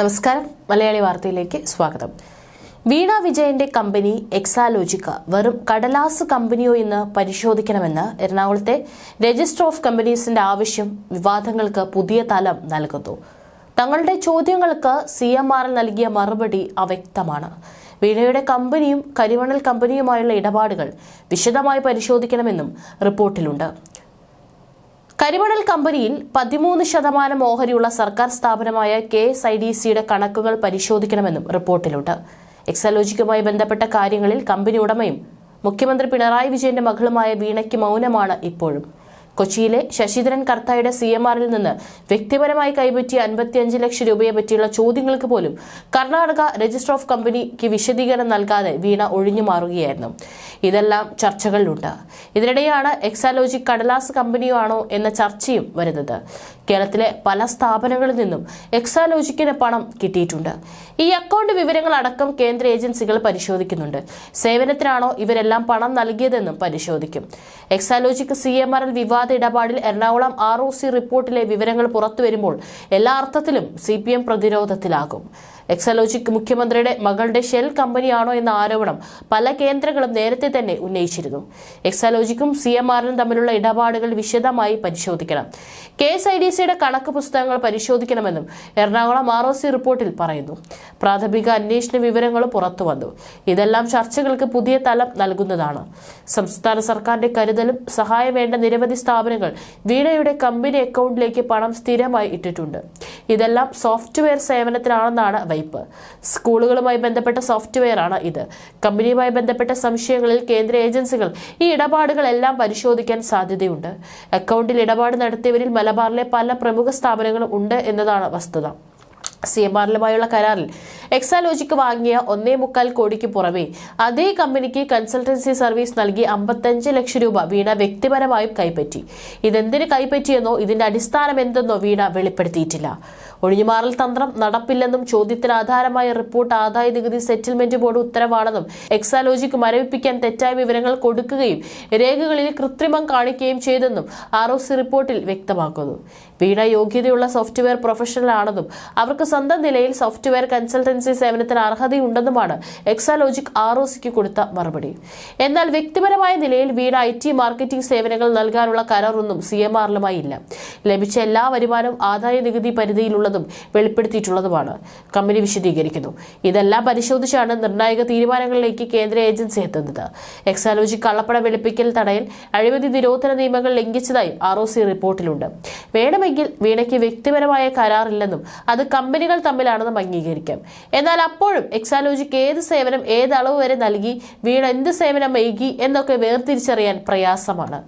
നമസ്കാരം. മലയാളി വാർത്തയിലേക്ക് സ്വാഗതം. വീണ വിജയന്റെ കമ്പനി എക്സാലോജിക്ക വെറും കടലാസ് കമ്പനിയോ എന്ന് പരിശോധിക്കണമെന്ന് എറണാകുളത്തെ രജിസ്റ്റർ ഓഫ് കമ്പനീസിന്റെ ആവശ്യം വിവാദങ്ങൾക്ക് പുതിയ തലം നൽകുന്നു. തങ്ങളുടെ ചോദ്യങ്ങൾക്ക് സി എം നൽകിയ മറുപടി അവ്യക്തമാണ്. വീണയുടെ കമ്പനിയും കരിമണൽ കമ്പനിയുമായുള്ള ഇടപാടുകൾ വിശദമായി പരിശോധിക്കണമെന്നും റിപ്പോർട്ടിലുണ്ട്. കരിമണൽ കമ്പനിയിൽ പതിമൂന്ന് ശതമാനം ഓഹരിയുള്ള സർക്കാർ സ്ഥാപനമായ കെ എസ് ഐ ഡി സിയുടെ കണക്കുകൾ പരിശോധിക്കണമെന്നും റിപ്പോർട്ടിലുണ്ട്. എക്സലോജിക്കുമായി ബന്ധപ്പെട്ട കാര്യങ്ങളിൽ കമ്പനി ഉടമയും മുഖ്യമന്ത്രി പിണറായി വിജയന്റെ മകളുമായ വീണയ്ക്ക് മൗനമാണ് ഇപ്പോഴും. കൊച്ചിയിലെ ശശിധരൻ കർത്തായുടെ സി എം ആറിൽ നിന്ന് വ്യക്തിപരമായി കൈപ്പറ്റിയ അൻപത്തിയഞ്ച് ലക്ഷം രൂപയെ പറ്റിയുള്ള ചോദ്യങ്ങൾക്ക് പോലും കർണാടക രജിസ്റ്റർ ഓഫ് കമ്പനിക്ക് വിശദീകരണം നൽകാതെ വീണ ഒഴിഞ്ഞു മാറുകയായിരുന്നു. ഇതെല്ലാം ചർച്ചകളിലുണ്ട്. ഇതിനിടെയാണ് എക്സാലോജി കടലാസ് കമ്പനിയോ ആണോ എന്ന ചർച്ചയും വരുന്നത്. കേരളത്തിലെ പല സ്ഥാപനങ്ങളിൽ നിന്നും എക്സാലോജിക്കിന് പണം കിട്ടിയിട്ടുണ്ട്. ഈ അക്കൗണ്ട് വിവരങ്ങൾ അടക്കം കേന്ദ്ര ഏജൻസികൾ പരിശോധിക്കുന്നുണ്ട്. സേവനത്തിനാണോ ഇവരെല്ലാം പണം നൽകിയതെന്നും പരിശോധിക്കും. Exalogic C M R L വിവാദ ഇടപാടിൽ എറണാകുളം ആർ റിപ്പോർട്ടിലെ വിവരങ്ങൾ പുറത്തുവരുമ്പോൾ എല്ലാ അർത്ഥത്തിലും സി പ്രതിരോധത്തിലാകും. എക്സലോജിക് മുഖ്യമന്ത്രിയുടെ മകളുടെ ഷെൽ കമ്പനിയാണോ എന്ന ആരോപണം പല കേന്ദ്രങ്ങളും നേരത്തെ തന്നെ ഉന്നയിച്ചിരുന്നു. എക്സലോജിക്കും സി എം ആറിനും തമ്മിലുള്ള ഇടപാടുകൾ വിശദമായി പരിശോധിക്കണം. കെ എസ് ഐ ഡി സിയുടെ കണക്ക് പുസ്തകങ്ങൾ പരിശോധിക്കണമെന്നും എറണാകുളം ആർ ഒ സി റിപ്പോർട്ടിൽ പറയുന്നു. പ്രാഥമിക അന്വേഷണ വിവരങ്ങളും പുറത്തു വന്നു. ഇതെല്ലാം ചർച്ചകൾക്ക് പുതിയ തലം നൽകുന്നതാണ്. സംസ്ഥാന സർക്കാരിന്റെ കരുതലും സഹായം വേണ്ട നിരവധി സ്ഥാപനങ്ങൾ വീണയുടെ കമ്പനി അക്കൗണ്ടിലേക്ക് പണം സ്ഥിരമായി ഇട്ടിട്ടുണ്ട്. ഇതെല്ലാം സോഫ്റ്റ്വെയർ സേവനത്തിനാണെന്നാണ് വൈപ്പ് സ്കൂളുകളുമായി ബന്ധപ്പെട്ട സോഫ്റ്റ്വെയറാണ് ഇത്. കമ്പനിയുമായി ബന്ധപ്പെട്ട സംശയങ്ങളിൽ കേന്ദ്ര ഏജൻസികൾ ഈ ഇടപാടുകളെല്ലാം പരിശോധിക്കാൻ സാധ്യതയുണ്ട്. അക്കൗണ്ടിൽ ഇടപാട് നടത്തിയവരിൽ മലബാറിലെ പല പ്രമുഖ സ്ഥാപനങ്ങളും ഉണ്ട് എന്നതാണ് വസ്തുത. സി എം ആറിലുമായുള്ള കരാറിൽ എക്സാലോജിക്ക് വാങ്ങിയ ഒന്നേ മുക്കാൽ കോടിക്ക് പുറമെ അതേ കമ്പനിക്ക് കൺസൾട്ടൻസി സർവീസ് നൽകി അമ്പത്തഞ്ച് ലക്ഷം രൂപ വീണ വ്യക്തിപരമായും കൈപ്പറ്റി. ഇതെന്തിന് കൈപ്പറ്റിയെന്നോ ഇതിന്റെ അടിസ്ഥാനം എന്തെന്നോ വീണ വെളിപ്പെടുത്തിയിട്ടില്ല. ഒഴിഞ്ഞുമാറൽ തന്ത്രം നടപ്പില്ലെന്നും ചോദ്യത്തിന് ആധാരമായ റിപ്പോർട്ട് ആദായ നികുതി സെറ്റിൽമെന്റ് ബോർഡ് ഉത്തരവാണെന്നും എക്സാലോജിക്ക് മരവിപ്പിക്കാൻ തെറ്റായ വിവരങ്ങൾ കൊടുക്കുകയും രേഖകളിൽ കൃത്രിമം കാണിക്കുകയും ചെയ്തെന്നും ആർ റിപ്പോർട്ടിൽ വ്യക്തമാക്കുന്നു. വീണ യോഗ്യതയുള്ള സോഫ്റ്റ്വെയർ പ്രൊഫഷണൽ ആണെന്നും അവർക്ക് സ്വന്തം നിലയിൽ സോഫ്റ്റ്വെയർ കൺസൾട്ടൻസി സേവനത്തിന് അർഹതയുണ്ടെന്നുമാണ് എക്സാലോജിക് ആർ ഒ സിക്ക് കൊടുത്ത മറുപടി. എന്നാൽ വ്യക്തിപരമായ നിലയിൽ വീട് ഐ ടി മാർക്കറ്റിംഗ് സേവനങ്ങൾ നൽകാനുള്ള കരാറൊന്നും സി എം ആറിലുമായി ഇല്ല. ലഭിച്ച എല്ലാ വരുമാനവും ആദായ നികുതി പരിധിയിലുള്ളതും വെളിപ്പെടുത്തിയിട്ടുള്ളതുമാണ്. കമ്പനി വിശദീകരിക്കുന്നു. ഇതെല്ലാം പരിശോധിച്ചാണ് നിർണായക തീരുമാനങ്ങളിലേക്ക് കേന്ദ്ര ഏജൻസി എത്തുന്നത്. എക്സാലോജി കള്ളപ്പണ വെളുപ്പിക്കൽ തടയൽ അഴിമതി നിരോധന നിയമങ്ങൾ ലംഘിച്ചതായും ആർ ഒ സി റിപ്പോർട്ടിലുണ്ട്. വേണമെങ്കിൽ വീണയ്ക്ക് വ്യക്തിപരമായ കരാറില്ലെന്നും അത് കമ്പനികൾ തമ്മിലാണെന്നും അംഗീകരിക്കാം. എന്നാൽ അപ്പോഴും എക്സാലോജിക്ക് ഏത് സേവനം ഏത് അളവ് വരെ നൽകി വീട് എന്ത് സേവനം വൈകി എന്നൊക്കെ വേർതിരിച്ചറിയാൻ പ്രയാസമാണ്.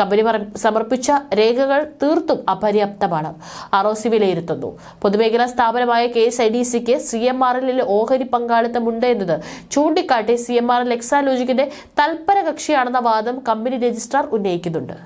കമ്പനി സമർപ്പിച്ച രേഖകൾ തീർത്തും അപര്യാപ്തമാണ്. ആർ സി വിലയിരുത്തുന്നു. പൊതുമേഖലാ സ്ഥാപനമായ കെ എസ് ഐ ഡി സിക്ക് സി എം ആർ എല്ലിൽ ഓഹരി പങ്കാളിത്തമുണ്ട് എന്നത് ചൂണ്ടിക്കാട്ടി സി എം ആർ എൽ എക്സാലോജിക്കിന്റെ തൽപര കക്ഷിയാണെന്ന വാദം കമ്പനി രജിസ്ട്രാർ ഉന്നയിക്കുന്നുണ്ട്.